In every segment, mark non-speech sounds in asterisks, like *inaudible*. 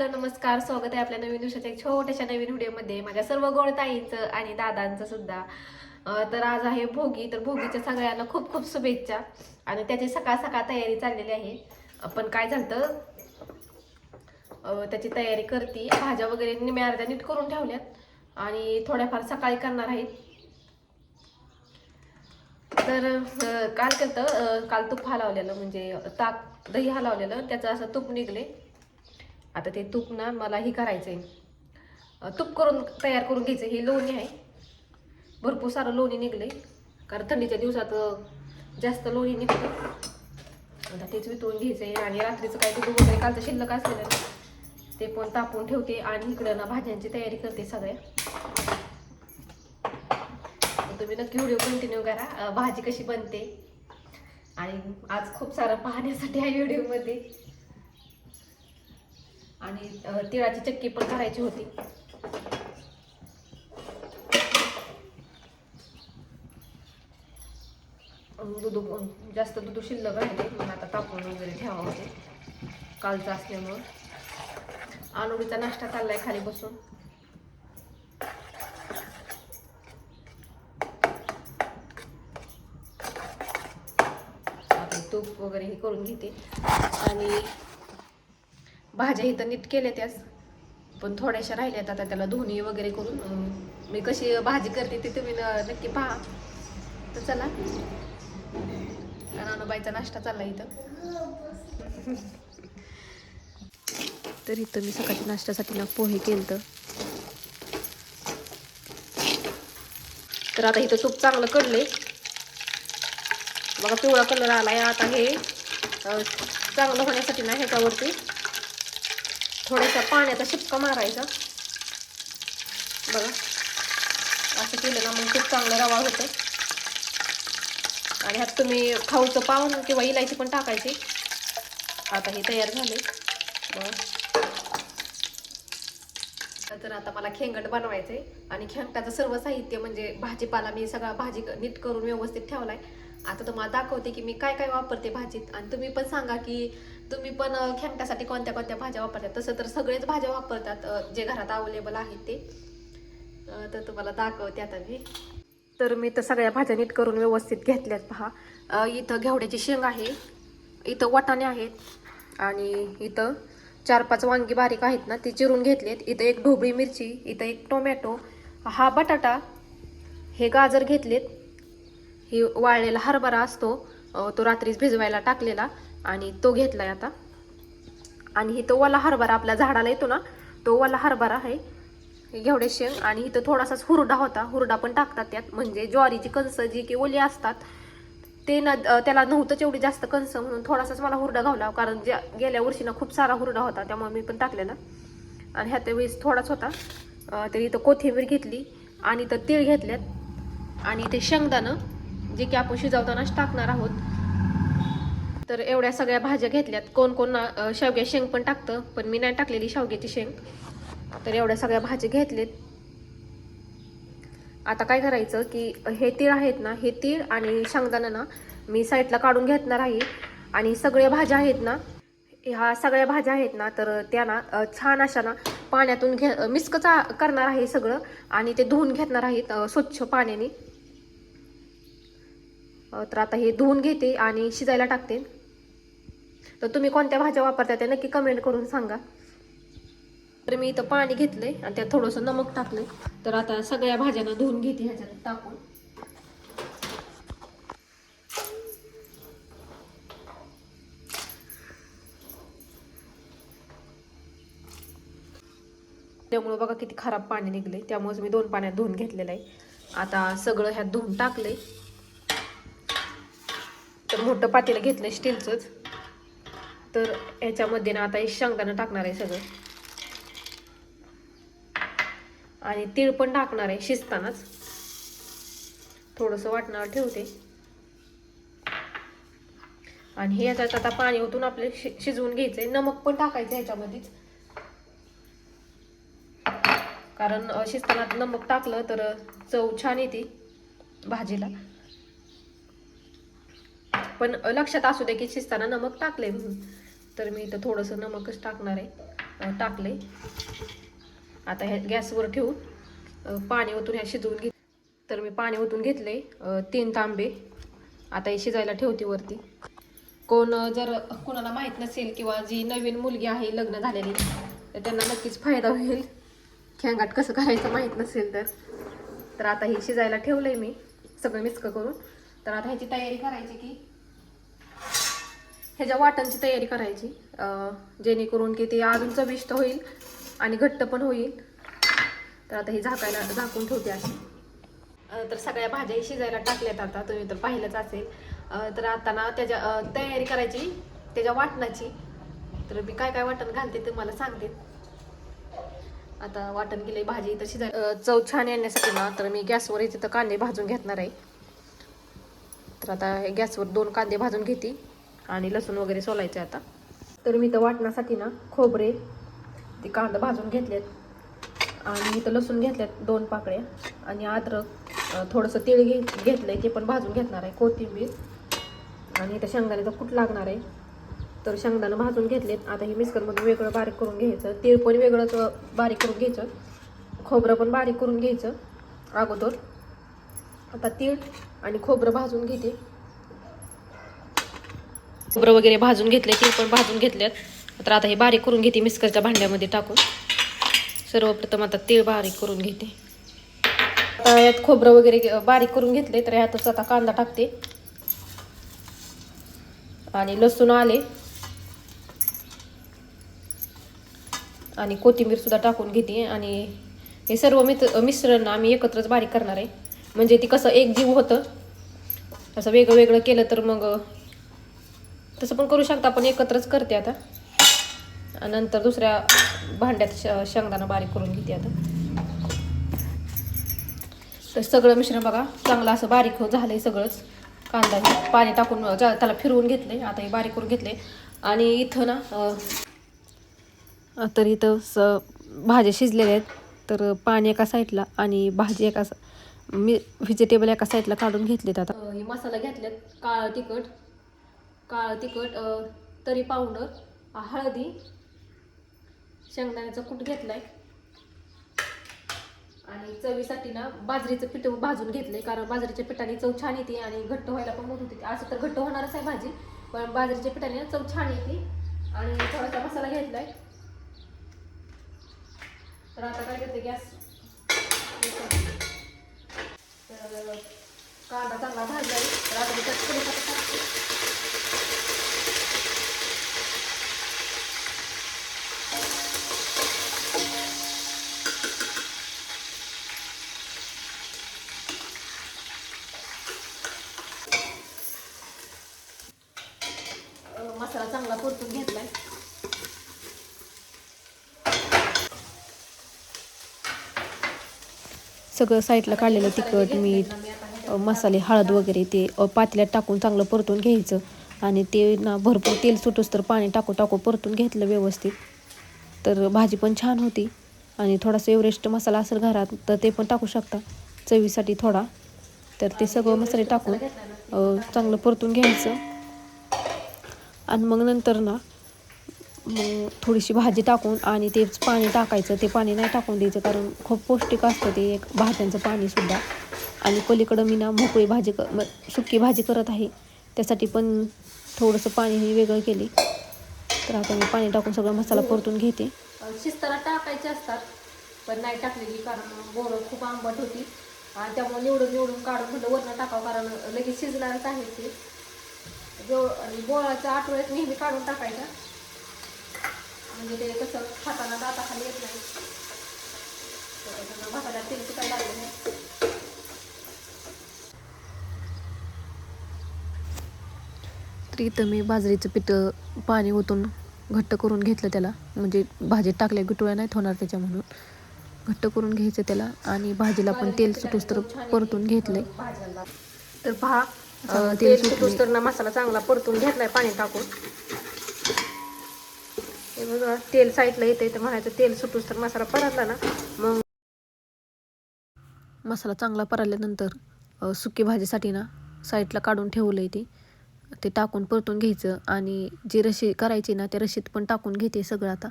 Hello नमस्कार. स्वागत आहे आपल्या नवीन दिवसाच्या एक छोट्याशा नवीन व्हिडिओमध्ये. माझ्या सर्व गोडताईंचं आणि दादांचं सुद्धा. तर आज आहे भोगी. तर भोगीच्या सगळ्यांना खूप खूप शुभेच्छा. आणि त्याची सकाळ सकाळ तयारी चाललेली आहे. पण काय झालं त्याची तयारी करते. भाज्या वगैरे निम्या अर्ध्या नीट करून ठेवल्यात. आणि थोड्याफार सकाळी करणार आहेत तर काल केलं काल तूप हलावलेलं म्हणजे ताक दही हलावलेलं त्याचं असं तूप निघले. आता ते तूप ना मला ही करायचंय. आहे तूप करून तयार करून घ्यायचं ही लोणी आहे. भरपूर सारं लोणी निघले कारण थंडीच्या दिवसात जास्त लोणी निघते. आता तेच वितळून घ्यायचंय. आणि रात्रीचं काय दूध वगैरे कालचं शिल्लक असलेलं ना, ते पण तापून ठेवते आणि इकडं ना भाज्यांची तयारी करते सगळ्या. तुम्ही नक्की व्हिडिओ कंटिन्यू करा. भाजी कशी बनते. आणि आज खूप सारं पाहण्यासाठी आहे व्हिडिओमध्ये. आणि तिळाची चक्की पण करायची होती. दूध जास्त दूध शिल्लक राहिले मग आता तापून वगैरे ठेवावं होते कालचं असल्यामुळं. आनुडीचा नाश्ता चाललाय खाली बसून. तूप वगैरे हे करून घेते. आणि भाज्या इथं नीट केल्या त्याच. पण थोड्याशा राहिल्यात आता त्याला धुणी वगैरे करून मी कशी भाजी करते ते तुम्ही नक्की पहा. तर चला. रानूबाईचा नाश्ता चालला इथं. *laughs* तर इथं मी सकाळच्या नाश्त्यासाठी ना पोहे केलं तर आता इथं तूप चांगलं कडले बघा पिवळा कलर आला आहे आता हे. चांगलं होण्यासाठी ना ह्याच्यावरती थोडंसं पाण्याचा शिपका मारायचा. बघा. असं केलं ना मग खूप चांगलं रवा होतं आणि ह्यात तुम्ही खाऊचं पावन किंवा इलायची पण टाकायची. आता हे तयार झाले तर आता मला खेंगट बनवायचे आणि खेंगटाचं सर्व साहित्य म्हणजे भाजीपाला मी सगळा भाजी नीट करून व्यवस्थित ठेवलाय. आता तुम्हाला दाखवते की मी काय काय वापरते भाजीत. आणि तुम्ही पण सांगा की तुम्ही पण खेमट्यासाठी कोणत्या कोणत्या भाज्या वापरतात? तसं तर सगळेच भाज्या वापरतात जे घरात अवेलेबल आहेत ते. तर तुम्हाला दाखवते आता मी. तर मी तर सगळ्या भाज्या नीट करून व्यवस्थित घेतल्यात पहा. इथं घेवड्याची शेंग आहे इथं वाटाणे आहेत आणि इथं चार पाच वांगी बारीक आहेत ना ती चिरून घेतलीत. इथं एक ढोबळी मिरची इथं एक टोमॅटो हा बटाटा हे गाजर घेतलेत. हे वाळलेला हरभरा असतो तो रात्रीच भिजवायला टाकलेला. आणि तो घेतला आहे आता. आणि इथं वाला हरभरा आपल्या झाडाला येतो ना तो वाला हरभरा आहे. घेवडे शेंग आणि इथं थोडासाच हुरडा होता. हुरडा पण टाकतात त्यात. म्हणजे ज्वारीची कणसं जी की ओली असतात ते ना त्याला नव्हतं एवढी जास्त कणस म्हणून थोडासाच मला हुरडा घावला कारण ज्या गेल्या वर्षी ना खूप सारा हुरडा होता त्यामुळे मी पण टाकलेला. आणि ह्या वेळेस थोडाच होता. तरी तर इथं कोथिंबीर घेतली आणि इथं तीळ घेतल्यात. आणि ते शेंगदाणं जे की आपण शिजवतानाच टाकणार आहोत तर एवढ्या सगळ्या भाज्या घेतल्यात. कोण कोण ना शेवग्या शेंग पण टाकतं पण मी नाही टाकलेली शेवग्याची शेंग. तर एवढ्या सगळ्या भाज्या घेतलेत. आता काय करायचं की हे तीळ आहेत ना हे तीळ आणि शेंगदाणा ना मी साईडला काढून घेतणार आहे. आणि सगळ्या भाज्या आहेत ना ह्या सगळ्या भाज्या आहेत ना तर त्या ना छान अशा ना पाण्यातून घे मिस्कचा करणार आहे सगळं आणि ते धुवून घेतणार आहेत स्वच्छ पाण्याने. तर आता हे धुवून घेते आणि शिजायला टाकते. तर तुम्ही कोणत्या भाज्या वापरता त्या नक्की कमेंट करून सांगा. तर मी इथं पाणी घेतलंय आणि त्यात थोडंसं नमक टाकलंय. तर आता सगळ्या भाज्यांना धुवून घेते ह्याच्यात टाकून. त्यामुळं बघा किती खराब पाणी निघले त्यामुळेच मी दोन पाण्यात धुवून घेतलेलं आहे. आता सगळं ह्यात धुवून टाकलंय. तर मोठं पातेलं घेतलंय स्टीलचंच. तर ह्याच्यामध्ये ना आता हे टाकणार आहे सगळं. आणि तीळ पण टाकणार आहे शिजतानाच. थोडंसं वाटणावर ठेवते. आणि हे याच्यात आता पाणी ओतून आपले शि शिजवून घ्यायचंय. नमक पण टाकायचं ह्याच्यामध्येच. कारण शिजताना नमक टाकलं तर चव छान येते भाजीला. पण लक्षात असू दे की शिजताना नमक टाकले म्हणून. तर मी इथं थोडंसं नमकच टाकणार आहे. टाकले आता ह्या गॅसवर ठेवून पाणी ओतून ह्या शिजवून घेत तर मी पाणी ओतून घेतले तीन तांबे. आता हे शिजायला ठेवते वरती. कोण जर कोणाला माहीत नसेल किंवा जी नवीन मुलगी आहे लग्न झालेली तर त्यांना नक्कीच फायदा होईल. खेंगाट कसं करायचं माहीत नसेल तर. तर आता हे शिजायला ठेवलंय मी सगळं मिस्क करून. तर आता ह्याची तयारी करायची की ह्याच्या वाटणची तयारी करायची जेणेकरून की ती अजून चविष्ट होईल आणि घट्ट पण होईल. तर आता हे झाकायला झाकून ठेवते अशी. तर सगळ्या भाज्या शिजायला टाकल्यात आता तुम्ही तर पाहिलंच असेल. तर आता ना त्याच्या तयारी करायची त्याच्या वाटणाची. तर मी काय काय वाटण घालते ते मला सांगते. आता वाटण केले भाजी तर शिजाय चव छान येण्यासाठी ना तर मी गॅसवर इथे तर कांदे भाजून घेणार आहे. तर आता गॅसवर दोन कांदे भाजून घेते. आणि लसूण वगैरे सोलायचे आता. तर मी तर वाटण्यासाठी ना खोबरे ते कांदा भाजून घेतलेत. आणि इथं लसूण घेतल्यात दोन पाकळ्या. आणि अद्रक थोडंसं तीळ घे घेतलं आहे ते पण भाजून घेतणार आहे कोथिंबीर. आणि इथं शेंगदाण्याचा कूट लागणार आहे. तर शेंगदाणं भाजून घेतलेत. आता हे मिक्सरमधून वेगळं बारीक करून घ्यायचं. तीळ पण वेगळंच बारीक करून घ्यायचं. खोबरं पण बारीक करून घ्यायचं अगोदर. आता तीळ आणि खोबरं भाजून घेते. खोबरं वगैरे भाजून घेतले ते पण भाजून घेतल्यात तर आता हे बारीक करून घेते मिक्सरच्या भांड्यामध्ये टाकून. सर्वप्रथम आता तीळ बारीक करून घेते. आता यात खोबरं वगैरे बारीक करून घेतले तर यातच आता कांदा टाकते. आणि लसूण आले. आणि कोथिंबीर सुद्धा टाकून घेते. आणि हे सर्व मित मिश्रण आम्ही एकत्रच बारीक करणार आहे. म्हणजे ती कसं एक जीव होतं असं वेगळं वेगळं केलं तर मग तसं पण करू शकता पण एकत्रच करते आता. नंतर दुसऱ्या भांड्यात श शेंगदाणा बारीक करून घेते आता. तर सगळं मिश्रण बघा चांगलं असं बारीक झालं आहे सगळंच. कांदा पाणी टाकून जा- त्याला फिरवून घेतले आता हे बारीक करून घेतले आणि इथं ना तर इथं स भाज्या शिजलेल्या आहेत. तर पाणी एका साईडला आणि भाजी एका सा- मी व्हेजिटेबल एका साईडला काढून घेतलेत आता. हे मसाला घेतलेत काळं तिखट. काळं तिखट तरी पावडर हळदी शेंगदाण्याचा कूट आहे आणि चवीसाठी ना बाजरीचं पीठ भाजून घेतलंय कारण बाजरीच्या पिठाने चव छान येते आणि घट्ट व्हायला पण मदत होती. असं तर घट्ट होणारच आहे भाजी पण बाजरीच्या पिठाने ना चव छान येते. आणि थोडासा मसाला घेतलाय. तर आता काय करते गॅस तर कांदा चांगला भाजलाय तर आता मी त्यात कढीपत्ता टाकते. अं, मसाला चांगला परतून घेतलाय सगळं साईडला काढलेलं तिखट मीठ मसाले हळद वगैरे ते पातेल्यात टाकून चांगलं परतून घ्यायचं. आणि ते ना भरपूर तेल सुटूस तर पाणी टाकू टाकू परतून घेतलं व्यवस्थित. तर भाजी पण छान होती. आणि थोडासा एवरेस्ट मसाला असेल घरात तर ते पण टाकू शकता. चवीसाठी थोडा. तर ते सगळं मसाले टाकून चांगलं परतून घ्यायचं. आणि मग नंतर ना मग थोडीशी भाजी टाकून आणि तेच पाणी टाकायचं ते पाणी नाही टाकून द्यायचं कारण खूप पौष्टिक असतं ते एक भाज्यांचं पाणीसुद्धा आणि पलीकडं मी ना मोकळी भाजी क सुकी भाजी करत आहे. त्यासाठी पण थोडंसं पाणी मी वेगळं केले. तर आता मी पाणी टाकून सगळा मसाला परतून घेते. शिस्ताला टाकायचे असतात पण नाही टाकलेली कारण बोरं खूप आंबट होती. आणि त्यामुळे निवडून निवडून काढून म्हणलं वरण टाकावं कारण लगेच शिजणारच आहे ते. जो आणि बोळाच्या आठवड्यात नेहमी काढून टाकायचा. म्हणजे ते कसं खाताना दाताखाली येत नाही. त्याच्यामुळे भाताला तेल लागलं नाही. तर इथं मी बाजरीचं पीठ पाणी ओतून घट्ट करून घेतलं त्याला. म्हणजे भाजीत टाकल्या गुटळ्या नाहीत होणार त्याच्या म्हणून घट्ट करून घ्यायचं त्याला आणि भाजीला पण तेल सुटूस तर परतून घेतलंय. तर पहा तेल सुटूस तर ना मसाला चांगला परतून घेतलाय पाणी टाकून. हे बघा तेल साईडला येते तर म्हणायचं तेल सुटूस तर मसाला परतला ना. मग मसाला चांगला परतल्यानंतर सुकी भाजीसाठी ना साईडला काढून ठेवलं आहे ते. ते टाकून परतून घ्यायचं आणि जी रशी करायची ना त्या रशीत पण टाकून घेते सगळं आता.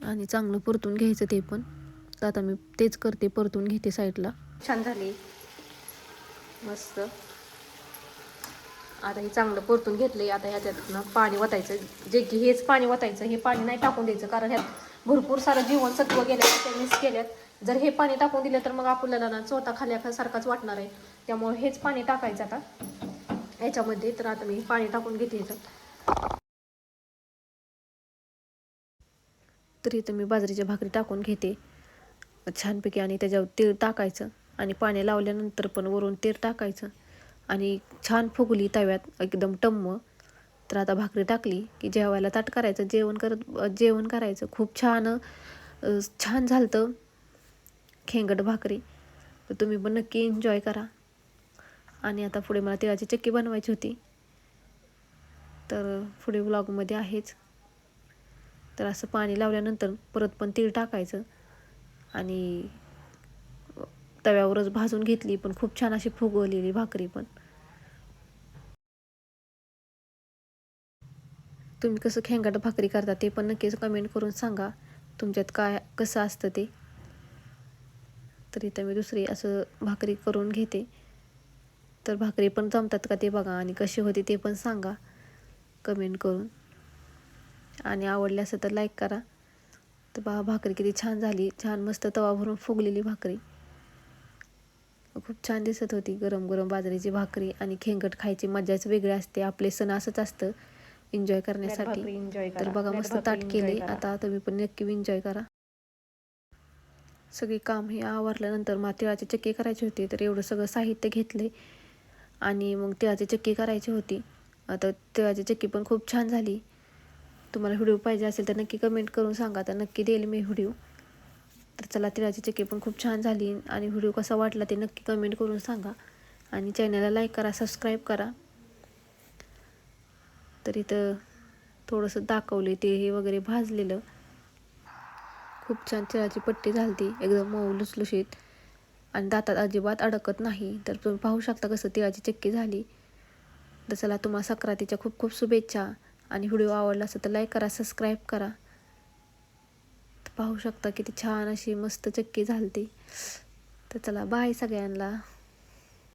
आणि चांगलं परतून घ्यायचं ते पण. तर आता मी तेच करते परतून घेते साईडला. छान झाली. मस्त. आता हे चांगलं परतून घेतलंय आता ह्याच्यातनं पाणी वतायचं. जे की हेच पाणी वतायचं हे पाणी नाही टाकून द्यायचं कारण ह्यात भरपूर सारं जीवनसत्व गेल्यात ते मिस केल्यात. जर हे पाणी टाकून दिलं तर मग आपल्याला ना चोथा खाल्यासारखाच वाटणार आहे. त्यामुळे हेच पाणी टाकायचं आता. याच्यामध्ये तर आता मी पाणी टाकून घेते ह्याच्यात तर इथं मी बाजरीच्या भाकरी टाकून घेते. छानपैकी आणि त्याच्यावर तीळ टाकायचं आणि पाणी लावल्यानंतर पण वरून तीळ टाकायचं. आणि छान फुगली तव्यात एकदम टम्म. तर आता भाकरी टाकली की जेवायला ताट करायचं. जेवण करत जेवण करायचं. खूप छान छान झालं खेंगट भाकरी. तर तुम्ही पण नक्की एन्जॉय करा. आणि आता पुढे मला तिळाची चक्की बनवायची होती. तर पुढे व्लॉगमध्ये आहेच. तर असं पाणी लावल्यानंतर परत पण तीळ टाकायचं. आणि तव्यावरच भाजून घेतली पण खूप छान अशी फुगवलेली भाकरी पण. तुम्ही कसं खेंगाट भाकरी करता ते पण नक्कीच कमेंट करून सांगा. तुमच्यात काय कसं असतं ते? तर इथं मी दुसरी असं भाकरी करून घेते. तर भाकरी पण जमतात का ते बघा आणि कशी होती ते पण सांगा. कमेंट करून. आणि आवडले असं तर लाईक करा. तर बा भाकरी किती छान झाली. छान मस्त तवा भरून फुगलेली भाकरी. खूप छान दिसत होती गरम गरम बाजरीची भाकरी आणि खेंगट खायची मजाच वेगळी असते. आपले सण असंच असतं एन्जॉय करण्यासाठी. तर बघा मस्त ताट केले. आता तुम्ही पण नक्की एन्जॉय करा. सगळे काम हे आवरल्यानंतर मग तिळाची चक्की करायची होती. तर एवढं सगळं साहित्य घेतले आणि मग तिळाची चक्की करायची होती. आता तिळाची चक्की पण खूप छान झाली. तुम्हाला व्हिडिओ पाहिजे असेल तर नक्की कमेंट करून सांगा. तर नक्की देईल मी व्हिडिओ. तर चला तिळाची चक्की पण खूप छान झाली आणि व्हिडिओ कसा वाटला ते नक्की कमेंट करून सांगा. आणि चॅनलला लाईक करा सबस्क्राईब करा. तर इथं थोडंसं दाखवले ते हे वगैरे भाजलेलं. खूप छान तिळाची पट्टी झालती एकदम मऊ लुसलुशीत. आणि दातात अजिबात अडकत नाही. तर तुम्ही पाहू शकता कसं तिळाची चक्की झाली. तर चला तुम्हाला सक्रातीच्या खूप खूप शुभेच्छा. आणि व्हिडिओ आवडला असेल तर लाईक करा सबस्क्राईब करा. पाहू शकता किती छान अशी मस्त चक्की झालती. तर चला बाय सगळ्यांना.